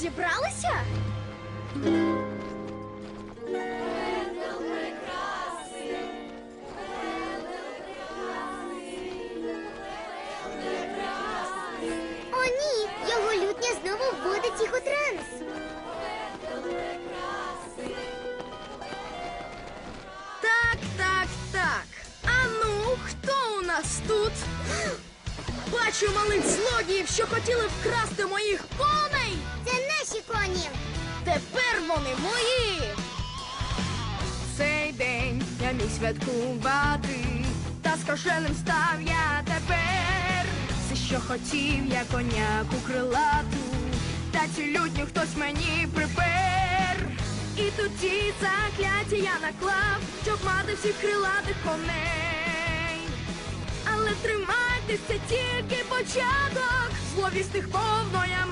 зібралися? О, ні, його лютня знову вводить їх у транс. Так, так, так. А ну, хто у нас тут? Бачу малих злодіїв, що хотіли вкрасти моїх коней. Це. Тепер вони мої. Цей день я міг святкувати, та скаженим став я тепер. Все, що хотів, я коняку крилату, та цю лютню хтось мені припер. І тоді закляття я наклав, щоб мати всіх крилатих коней. Але тримайтеся тільки початок. Зловісних повно я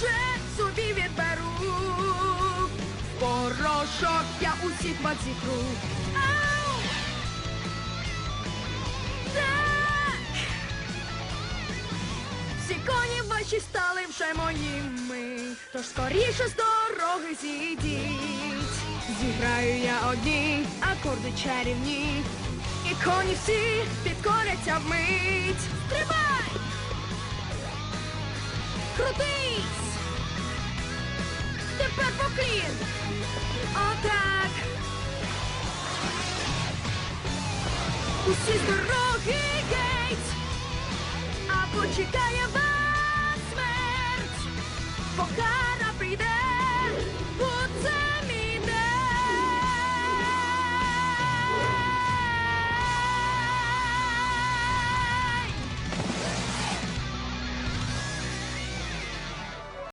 Чуже собі відберу. Порошок я усіх вас зітру. Всі коні ваші стали вже моїми, тож скоріше з дороги зійдіть. Зіграю я одні акорди чарівні, і коні всі підкоряться вмить. Стрибай! Крутись! Oh, This is the rocky gate! A poczekaj, was smert!